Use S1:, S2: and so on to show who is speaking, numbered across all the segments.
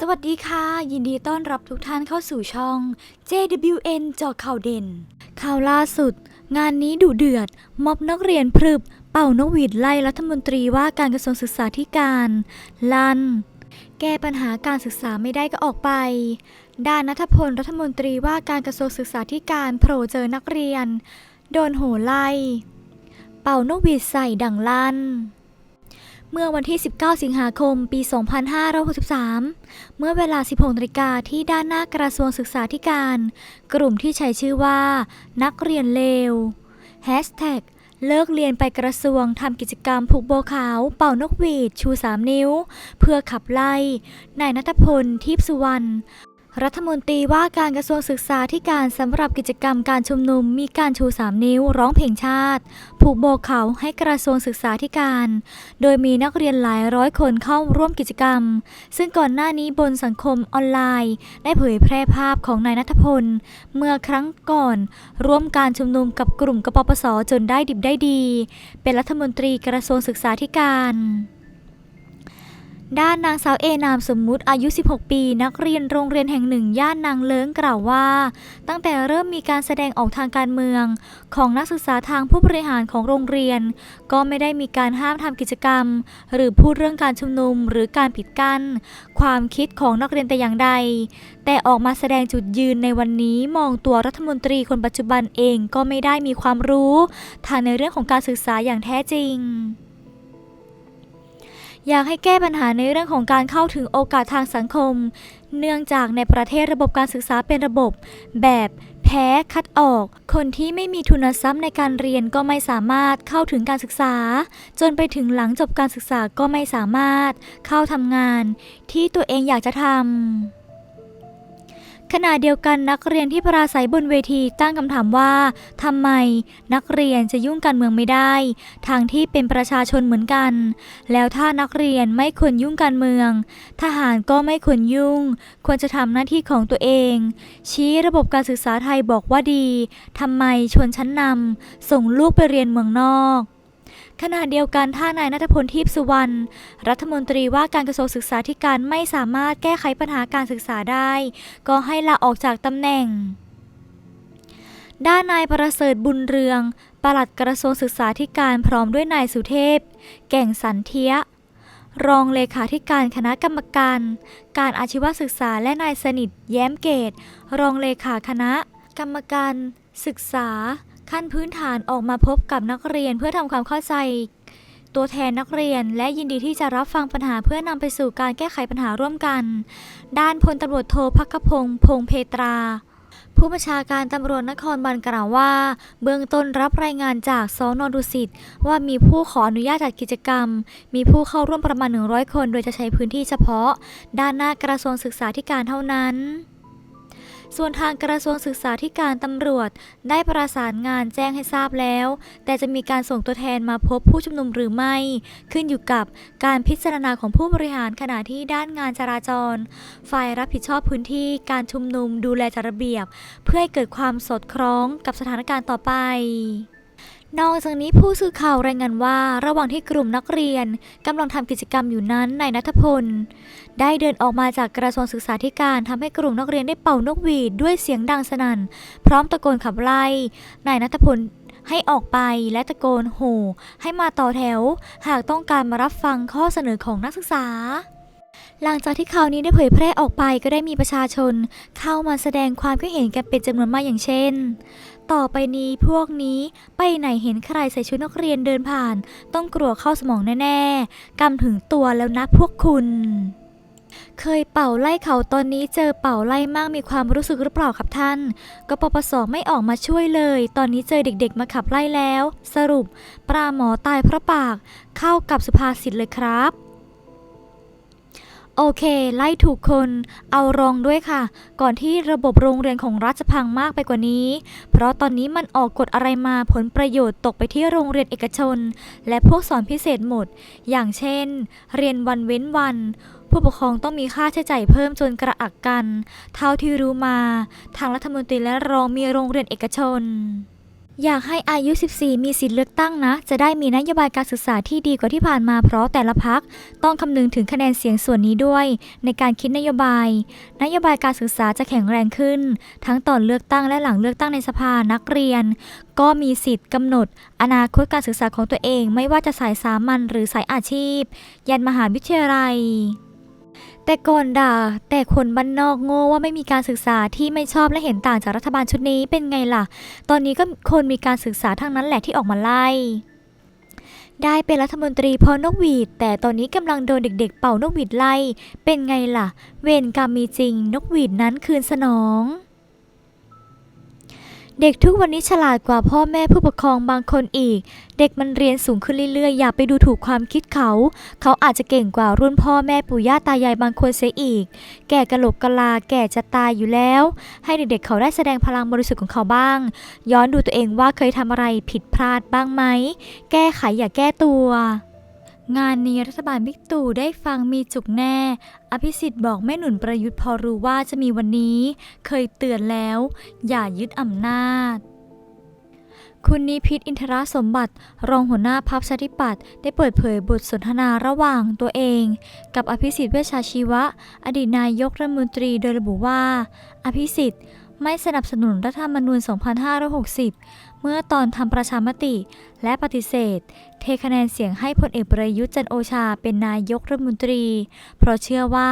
S1: สวัสดีค่ะ ยินดีต้อนรับทุกท่านเข้าสู่ช่อง JWN จอข่าวเด่น ข่าวล่าสุด งานนี้ดุเดือด ม็อบนักเรียนพรึบ เป่านกหวีดไล่รัฐมนตรีว่าการกระทรวงศึกษาธิการ ลัน แก้ปัญหาการศึกษาไม่ได้ก็ออกไป ด้านนัทพลรัฐมนตรีว่าการกระทรวงศึกษาธิการโผล่เจอนักเรียน โดนโหไล่ เป่านกหวีดใส่ดังลั่น เมื่อวันที่ 19 สิงหาคม ปี 2563 เมื่อเวลา 16นาฬิกาที่ด้านหน้ากระทรวงศึกษาธิการ กลุ่มที่ใช้ชื่อว่า นักเรียนเลว Hashtag เลิกเรียนไปกระทรวงทำกิจกรรมผูกโบขาว เป่านกหวีด ชู 3 นิ้ว เพื่อขับไล่นายนัทพล ทิพสุวรรณ รัฐมนตรีว่าการกระทรวงศึกษาธิการสำหรับกิจกรรมการชุมนุมมีการชู 3 นิ้วร้องเพลงชาติ ผูกโบกเขาให้กระทรวงศึกษาธิการ โดยมีนักเรียนหลายร้อยคนเข้าร่วมกิจกรรม ซึ่งก่อนหน้านี้บนสังคมออนไลน์ ได้เผยแพร่ภาพของนายนัทพล เมื่อครั้งก่อน ร่วมการชุมนุมกับกลุ่มกปปสจนได้ดิบได้ดี เป็นรัฐมนตรีกระทรวงศึกษาธิการ ด้านนางสาวเอนามสมมุติอายุ 16 ปี นักเรียนโรงเรียนแห่งหนึ่งย่านนางเลิ้งกล่าวว่า ตั้งแต่เริ่มมีการแสดงออกทางการเมือง ของนักศึกษาทางผู้บริหารของโรงเรียน ก็ไม่ได้มีการห้ามทำกิจกรรม หรือพูดเรื่องการชุมนุมหรือการปิดกั้น ความคิดของนักเรียนแต่อย่างใด แต่ออกมาแสดงจุดยืนในวันนี้มองตัวรัฐมนตรีคนปัจจุบันเองก็ไม่ได้มีความรู้ทางในเรื่องของการศึกษาอย่างแท้จริง อยากให้แก้ปัญหาในเรื่องของการเข้าถึงโอกาสทางสังคม เนื่องจากในประเทศระบบการศึกษาเป็นระบบ แบบแพ้คัดออก คนที่ไม่มีทุนทรัพย์ในการเรียนก็ไม่สามารถเข้าถึงการศึกษา จนไปถึงหลังจบการศึกษาก็ไม่สามารถเข้าทำงาน ที่ตัวเองอยากจะทำ ขณะเดียวกันนักเรียนที่ปราศัยบนเวทีตั้งคำถามว่าทำไมนักเรียนจะยุ่งการเมืองไม่ได้ ทางที่เป็นประชาชนเหมือนกัน แล้วถ้านักเรียนไม่ควรยุ่งการเมือง ทหารก็ไม่ควรยุ่ง ควรจะทำหน้าที่ของตัวเอง ชี้ระบบการศึกษาไทยบอกว่าดีทำไมชนชั้นนำส่งลูกไปเรียนเมืองนอก ขณะเดียวกันถ้านายนัทพลทิพสุวรรณรัฐมนตรีว่าการกระทรวงศึกษาธิการไม่สามารถแก้ไขปัญหาการศึกษาได้ ก็ให้ลาออกจากตำแหน่ง ด้านนายประเสริฐบุญเรืองปลัดกระทรวงศึกษาธิการพร้อมด้วยนายสุเทพ แก่งสันเทีย รองเลขาธิการคณะกรรมการ การอาชีวศึกษาและนายสนิท แย้มเกต รองเลขาคณะ กรรมการ ศึกษา ขั้นพื้นฐานออกมาพบกับนักเรียนเพื่อทำความเข้าใจ ตัวแทนนักเรียนและยินดีที่จะรับฟังปัญหาเพื่อนำไปสู่การแก้ไขปัญหาร่วมกัน ด้านพลตำรวจโทพักพงศ์พงเพตราผู้บัญชาการตำรวจนครบาลกล่าวว่า เบื้องต้นรับรายงานจากสอนอดุสิตว่ามีผู้ขออนุญาตจัดกิจกรรม มีผู้เข้าร่วมประมาณ 100 คน โดยจะใช้พื้นที่เฉพาะ ด้านหน้ากระทรวงศึกษาธิการเท่านั้น ส่วนทางกระทรวงศึกษาธิการตำรวจ ได้ประสานงานแจ้งให้ทราบแล้ว แต่จะมีการส่งตัวแทนมาพบผู้ชุมนุมหรือไม่ ขึ้นอยู่กับการพิจารณาของผู้บริหารขณะที่ด้านงานจราจร ฝ่ายรับผิดชอบพื้นที่การชุมนุมดูแลจัดระเบียบ เพื่อให้เกิดความสอดคล้องกับสถานการณ์ต่อไป นอกจากนี้ผู้สื่อข่าวรายงานว่า ระหว่างที่กลุ่มนักเรียนกำลังทำกิจกรรมอยู่นั้นนายนัทพล ได้เดินออกมาจากกระทรวงศึกษาธิการทำให้กลุ่มนักเรียนได้เป่านกหวีดด้วยเสียงดังสนั่น พร้อมตะโกนขับไล่นายนัทพลให้ออกไปและตะโกนโห่ให้มาต่อแถว หากต้องการมารับฟังข้อเสนอของนักศึกษา หลังจากที่ข่าวนี้ได้เผยแพร่ออกไปก็ได้มีประชาชนเข้ามาแสดงความคิดเห็นกันเป็นจำนวนมากอย่างเช่น ต่อไปนี้พวกนี้ไปไหนเห็นใครใส่ชุดนักเรียนเดินผ่าน ต้องกลัวเข้าสมองแน่ๆ กำถึงตัวแล้วนะพวกคุณ เคยเป่าไล่เขาตอนนี้เจอเป่าไล่มากมีความรู้สึกหรือเปล่าครับท่าน ก็ปปสไม่ออกมาช่วยเลย ตอนนี้เจอเด็กๆ มาขับไล่แล้ว สรุป ปลาหมอตายเพราะปาก เข้ากับสุภาษิตเลยครับ โอเค ไล่ถูกคน เอารองด้วยค่ะ ก่อนที่ระบบโรงเรียนของรัฐจะพังมากไปกว่านี้ เพราะตอนนี้มันออกกฎอะไรมาผลประโยชน์ตกไปที่โรงเรียนเอกชน และพวกสอนพิเศษหมด อย่างเช่น เรียนวันเว้นวัน ผู้ปกครองต้องมีค่าใช้จ่ายเพิ่มจนกระอักกัน เท่าที่รู้มา ทางรัฐมนตรีและรองมีโรงเรียนเอกชน อยากให้อายุ 14 มีสิทธิ์เลือกตั้งนะ จะได้มีนโยบายการศึกษาที่ดีกว่าที่ผ่านมาเพราะแต่ละพักต้องคำนึงถึงคะแนนเสียงส่วนนี้ด้วย ในการคิดนโยบาย นโยบายการศึกษาจะแข็งแรงขึ้น ทั้งตอนเลือกตั้งและหลังเลือกตั้งในสภานักเรียน ก็มีสิทธิ์กำหนด อนาคตการศึกษาของตัวเอง ไม่ว่าจะสายสามัญหรือสายอาชีพ ยันมหาวิทยาลัย แต่ก่อนด่า แต่คนบ้านนอกโง่ว่าไม่มีการศึกษาที่ไม่ชอบและเห็นต่างจากรัฐบาลชุดนี้เป็นไงล่ะ ตอนนี้ก็คนมีการศึกษาทั้งนั้นแหละที่ออกมาไล่ ได้เป็นรัฐมนตรีพอนกหวีด แต่ตอนนี้กำลังโดนเด็ก ๆ เป่านกหวีดไล่ เป็นไงล่ะ เวรกรรมมีจริง นกหวีดนั้นคืนสนอง เด็กทุกวันนี้ฉลาดกว่าพ่อแม่ผู้ปกครองบางคนอีก เด็กมันเรียนสูงขึ้นเรื่อยๆ อย่าไปดูถูกความคิดเขา เขาอาจจะเก่งกว่ารุ่นพ่อแม่ปู่ย่าตายายบางคนเสียอีก แก่กะโหลกกะลา แก่จะตายอยู่แล้ว ให้เด็กๆเขาได้แสดงพลังบริสุทธิ์ของเขาบ้าง ย้อนดูตัวเองว่าเคยทำอะไรผิดพลาดบ้างไหม แก้ไขอย่าแก้ตัว งานนี้รัฐบาลบิ๊กตู่ได้ฟังมีจุกแน่ อภิสิทธิ์บอกแม่หนุนประยุทธ์พอรู้ว่าจะมีวันนี้ เคยเตือนแล้ว อย่ายึดอำนาจคุณนิพิษอินทรสมบัติ รองหัวหน้าพักประชาธิปัตย์ได้เปิดเผยบทสนทนาระหว่างตัวเอง กับอภิสิทธิ์เวชชาชีวะ อดีตนายกรัฐมนตรีโดยระบุว่า อภิสิทธิ์ ไม่สนับสนุนรัฐธรรมนูญ 2560 เมื่อตอนทำประชามติ และปฏิเสธ เทคะแนนเสียงให้พลเอกประยุทธ์จันโอชาเป็นนายกรัฐมนตรี เพราะเชื่อว่า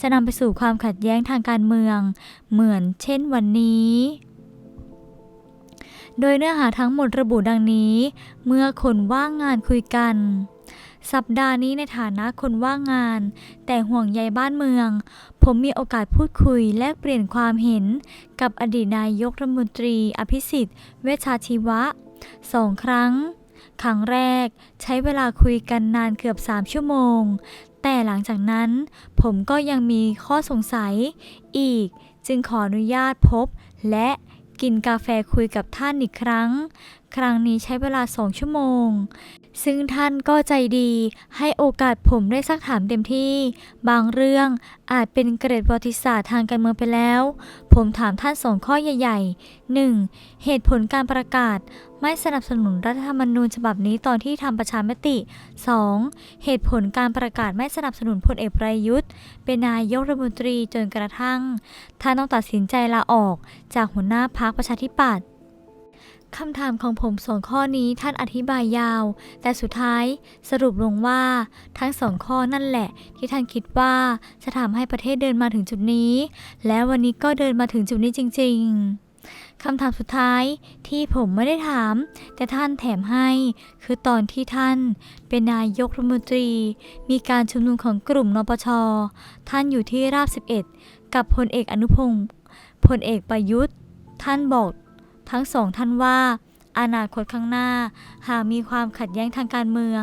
S1: จะนำไปสู่ความขัดแย้งทางการเมือง เหมือนเช่นวันนี้โดยเนื้อหาทั้งหมดระบุดังนี้ เมื่อคนว่างงานคุยกัน สัปดาห์นี้ในฐานะคนว่างงาน แต่ห่วงใยบ้านเมือง ผมมีโอกาสพูดคุยแลกเปลี่ยนความเห็น กับอดีตนายกรัฐมนตรี อภิสิทธิ์ เวชชาชีวะสองครั้ง ครั้งแรกใช้เวลาคุยกันนานเกือบ 3 ชั่วโมง แต่หลังจากนั้น ผมก็ยังมีข้อสงสัย อีกจึงขออนุญาตพบและกินกาแฟคุยกับท่านอีกครั้ง ครั้งนี้ใช้เวลาสองชั่วโมง ซึ่งท่านก็ใจดีให้โอกาสผมได้ซักถามเต็มที่ บางเรื่องอาจเป็นเกร็ดประวัติศาสตร์ทางการเมืองไปแล้ว ผมถามท่านสองข้อใหญ่ๆ 1. เหตุผลการประกาศไม่สนับสนุนรัฐธรรมนูญฉบับนี้ตอนที่ทำประชามติ 2. เหตุผลการประกาศไม่สนับสนุนพลเอกประยุทธ์ เป็นนายกรัฐมนตรีจนกระทั่งท่านต้องตัดสินใจลาออกจากหัวหน้าพรรคประชาธิปัตย์ คำถามของผมสองข้อนี้ท่านอธิบายยาว แต่สุดท้ายสรุปลงว่าทั้งสองข้อนั่นแหละ ที่ท่านคิดว่าจะทำให้ประเทศเดินมาถึงจุดนี้ และวันนี้ก็เดินมาถึงจุดนี้จริง ๆคำถามสุดท้ายที่ผมไม่ได้ถาม แต่ท่านแถมให้ คือตอนที่ท่านเป็นนายกรัฐมนตรี มีการชุมนุมของกลุ่มนปช ท่านอยู่ที่ราบ 11 กับพลเอกอนุพงศ์พลเอกประยุทธ์ ท่านบอก ทั้งสองท่านว่า อนาคตข้างหน้า หากมีความขัดแย้งทางการเมือง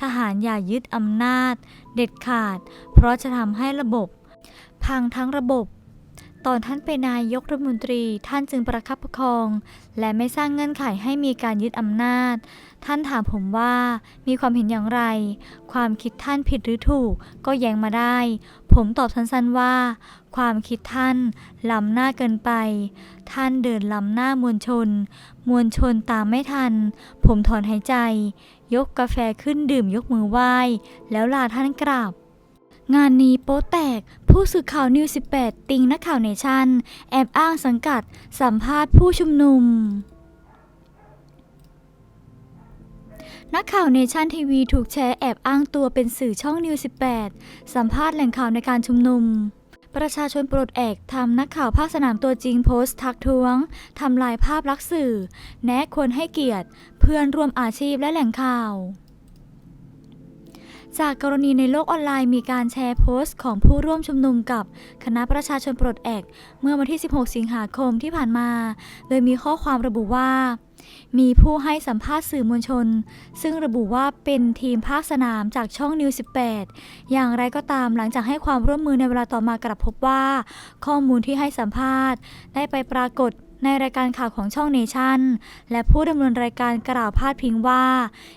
S1: ทหารอย่ายึดอำนาจ เด็ดขาด เพราะจะทำให้ระบบ พังทั้งระบบ ตอนท่านเป็นนายกรัฐมนตรีท่านจึงประคับประคอง และไม่สร้างเงื่อนไขให้มีการยึดอำนาจ ท่านถามผมว่ามีความเห็นอย่างไร ความคิดท่านผิดหรือถูกก็แย้งมาได้ ผมตอบสั้นๆว่า ความคิดท่านล้ำหน้าเกินไป ท่านเดินล้ำหน้ามวลชน มวลชนตามไม่ทัน ผมถอนหายใจ ยกกาแฟขึ้นดื่มยกมือไหว้ แล้วลาท่านกราบงานนี้โป๊แตก ผู้สื่อข่าวนิว 18 ติงนักข่าวเนชั่น แอบอ้างสังกัด สัมภาษณ์ผู้ชุมนุม นักข่าวเนชั่นทีวีถูกแชร์แอบอ้างตัวเป็นสื่อช่องนิว 18 สัมภาษณ์แหล่งข่าวในการชุมนุม ประชาชนปลดแอกทำนักข่าวภาคสนามตัวจริงโพสต์ทักท้วง ทำลายภาพลักษณ์สื่อ แนะควรให้เกียรติ เพื่อนร่วมอาชีพและแหล่งข่าว จากกรณีในโลกออนไลน์มีการแชร์โพสต์ของผู้ร่วมชุมนุมกับคณะประชาชนปลดแอกเมื่อวันที่ 16 สิงหาคมที่ผ่านมา โดยมีข้อความระบุว่า มีผู้ให้สัมภาษณ์สื่อมวลชน ซึ่งระบุว่าเป็นทีมภาคสนามจากช่องนิว 18 อย่างไรก็ตามหลังจากให้ความร่วมมือในเวลาต่อมากลับพบว่า ข้อมูลที่ให้สัมภาษณ์ ได้ไปปรากฏในรายการข่าวของช่องเนชั่น และผู้ดำเนินรายการกล่าวพาดพิงว่า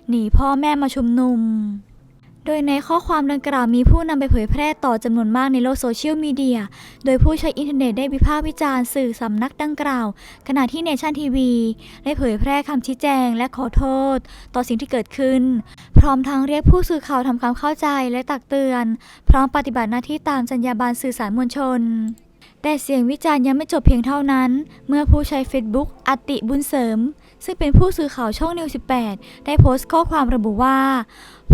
S1: หนีพ่อแม่มาชุมนุม โดยในข้อความดังกล่าวมีผู้นำไปเผยแพร่ต่อจำนวนมากในโลกโซเชียลมีเดีย โดยผู้ใช้อินเทอร์เน็ตได้วิพากษ์วิจารณ์สื่อสำนักดังกล่าว ขณะที่เนชั่นทีวีได้เผยแพร่คำชี้แจงและขอโทษ ต่อสิ่งที่เกิดขึ้น พร้อมทั้งเรียกผู้สื่อข่าวทำความเข้าใจและตักเตือน พร้อมปฏิบัติหน้าที่ตามจรรยาบรรณสื่อสารมวลชนแต่เสียงวิจารณ์ยังไม่จบเพียงเท่านั้น เมื่อผู้ใช้ Facebook อติบุญเสริม ซึ่งเป็นผู้สื่อข่าวช่องนิว 18 ได้โพสต์ข้อความระบุว่า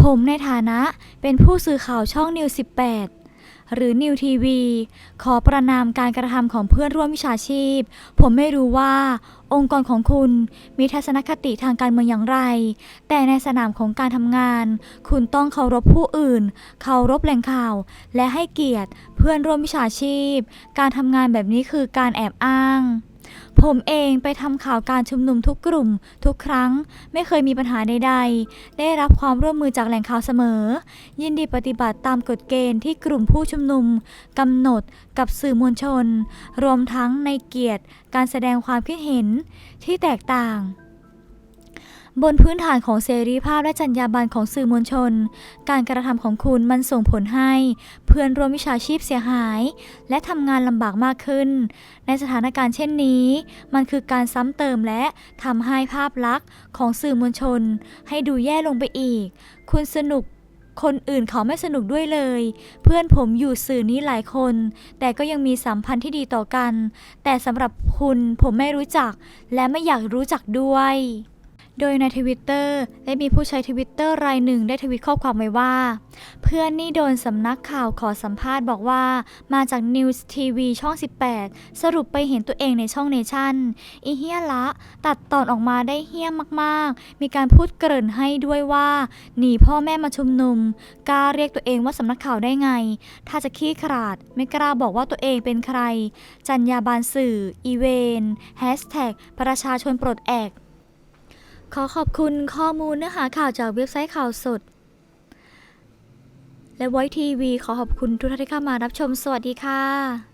S1: ผมในฐานะเป็นผู้สื่อข่าวช่องนิว 18หรือนิวทีวีขอประนามการกระทำของเพื่อนร่วมวิชาชีพ ผมไม่รู้ว่า องค์กรของคุณมีทัศนคติทางการเมืองอย่างไร แต่ในสนามของการทำงาน คุณต้องเคารพผู้อื่น เคารพแหล่งข่าว และให้เกียรติเพื่อนร่วมวิชาชีพ การทำงานแบบนี้คือการแอบอ้าง ผมเองไปทำข่าวการชุมนุมทุกกลุ่ม ทุกครั้ง ไม่เคยมีปัญหาใดๆ ได้รับความร่วมมือจากแหล่งข่าวเสมอ ยินดีปฏิบัติตามกฎเกณฑ์ที่กลุ่มผู้ชุมนุมกำหนดกับสื่อมวลชน รวมทั้งในเกียรติการแสดงความคิดเห็นที่แตกต่าง บนพื้นฐานของเสรีภาพและจรรยาบรรณของสื่อมวลชน การกระทำของคุณมันส่งผลให้ เพื่อนร่วมวิชาชีพเสียหาย และทำงานลำบากมากขึ้น ในสถานการณ์เช่นนี้ มันคือการซ้ำเติมและทำให้ภาพลักษณ์ของสื่อมวลชน ให้ดูแย่ลงไปอีก คุณสนุกคนอื่นเขาไม่สนุกด้วยเลย เพื่อนผมอยู่สื่อนี้หลายคน แต่ก็ยังมีสัมพันธ์ที่ดีต่อกัน แต่สำหรับคุณผมไม่รู้จัก และไม่อยากรู้จักด้วย โดยในทวิตเตอร์ได้มีผู้ใช้ทวิตเตอร์รายหนึ่งได้ทวิตข้อความไว้ว่า เพื่อนนี่โดนสำนักข่าวขอสัมภาษณ์บอกว่า มาจาก News TV ช่อง 18 สรุปไปเห็นตัวเองในช่องเนชั่นอีเฮียละ ตัดตอนออกมาได้เฮี้ยมมากๆ มีการพูดเกริ่นให้ด้วยว่า หนีพ่อแม่มาชุมนุมกล้าเรียกตัวเองว่าสำนักข่าวได้ไง ถ้าจะขี้ขลาด ไม่กล้าบอกว่าตัวเองเป็นใคร จัญญาบาลสื่อ อีเวนแฮชแท็กประชาชนปลดแอก ขอขอบคุณข้อมูลเนื้อหาข่าวจากเว็บไซต์ข่าวสด และไวทีวีขอขอบคุณทุกท่านที่เข้ามารับชมสวัสดีค่ะ